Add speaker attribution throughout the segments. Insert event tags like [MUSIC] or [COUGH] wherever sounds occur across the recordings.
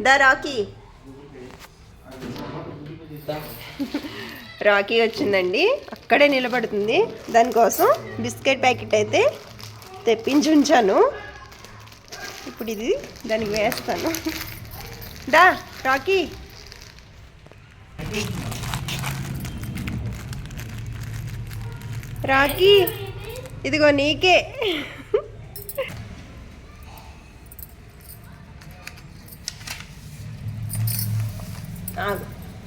Speaker 1: దా Rocky. Rocky వచ్చిందండి. అక్కడే నిలబడుతుంది. దానికోసం బిస్కెట్ ప్యాకెట్ అయితే తెప్పించి ఉంచాను ఇప్పుడు ఇది దానికి వేస్తాను. దా రాకీ. రాకీ. ఇదిగో నీకే. ఆగు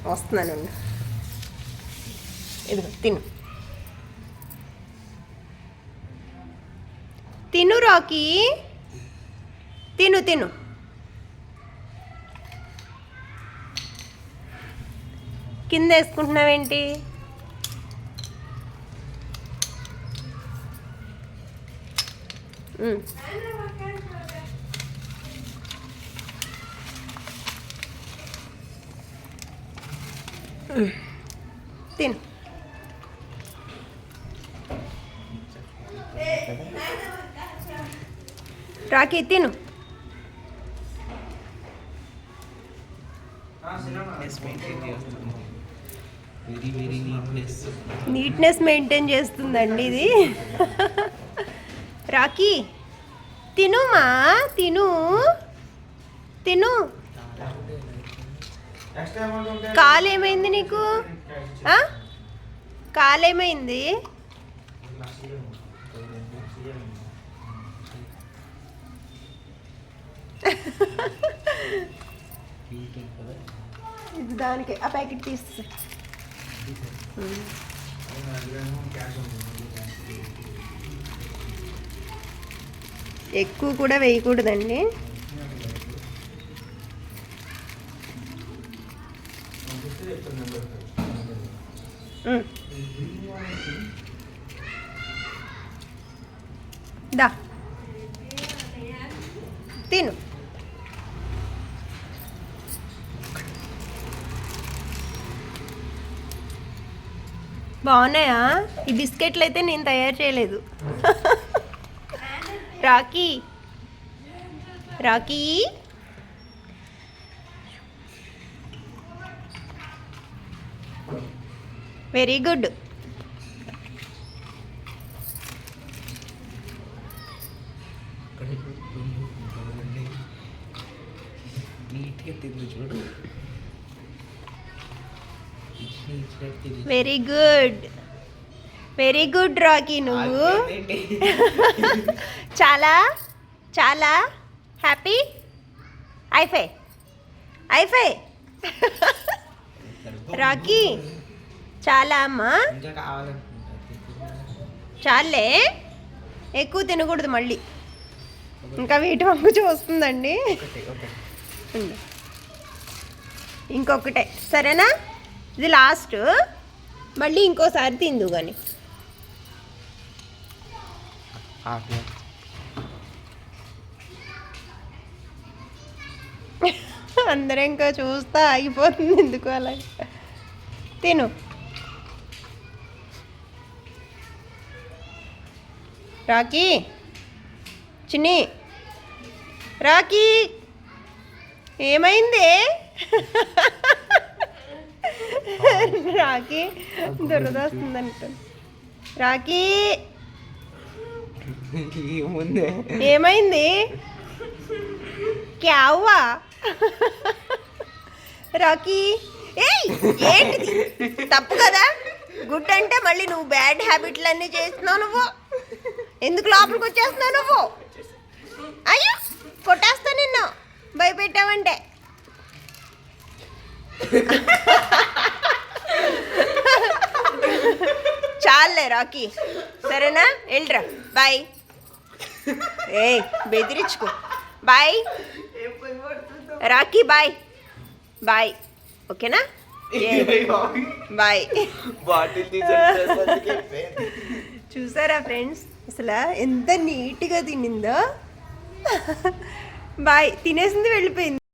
Speaker 1: వస్తున్నాను ఇదిగో తిను. తిను రాకీ. తిను తిను. కింద వేసుకుంటున్నావేంటి? ఉమ్. తిను. రాకీ తిను.
Speaker 2: నీట్నెస్
Speaker 1: నీట్నెస్ మెయింటైన్ చేస్తుందండి ఇది. రాకీ తినుమా తిను. తిను. కాలు ఏమైంది నీకు? కాలు ఏమైంది ఇది దానికి. ఆ ప్యాకెట్ తీస్తే ఎక్కువ కూడా వేయకూడదండి. దా. తిను. బాగున్నాయా? ఈ బిస్కెట్లు అయితే నేను తయారు చేయలేదు. Rocky Rocky very good. Very good. Very good Rocky నువ్వు. [LAUGHS] చాలా చాలా హ్యాపీ. ఐఫై ఐఫై రాకీ. చాలా అమ్మా చాలే. ఎక్కువ తినకూడదు మళ్ళీ. ఇంకా వీటి వంకు ఉండు. ఇంకొకటే. సరేనా? ఇది లాస్ట్ మళ్ళీ ఇంకోసారి తిందు కానీ అందరం ఇంకా చూస్తా ఆగిపోతుంది ఎందుకు అలా తిను. రాకీ. చిన్ని. రాకీ. ఏమైంది? రాకీ. దురద వస్తుంది అనుకోండి రాకీ.
Speaker 2: ఏముందే?
Speaker 1: ఏమైంది? క్యావా రాకీ. ఏయ్! ఏంటిది? తప్పు కదా? గుడ్ అంటే మళ్ళీ నువ్వు బ్యాడ్ హ్యాబిట్లన్నీ చేస్తున్నావు నువ్వు. ఎందుకు లోపలికి వచ్చేస్తున్నావు నువ్వు? అయ్యో కొట్టేస్తా నిన్ను. భయపెట్టావంటే. చాలే రాకీ. సరేనా? వెళ్ళరా. బాయ్ ఏయ్ బెదిరించుకో. బాయ్ రాకీ బాయ్ బాయ్ ఓకేనా? బాయ్
Speaker 2: బాటిల్
Speaker 1: చూసారా ఫ్రెండ్స్? అసలు ఎంత నీట్గా తినిందో. [LAUGHS] బాయ్ తినేసింది వెళ్ళిపోయింది.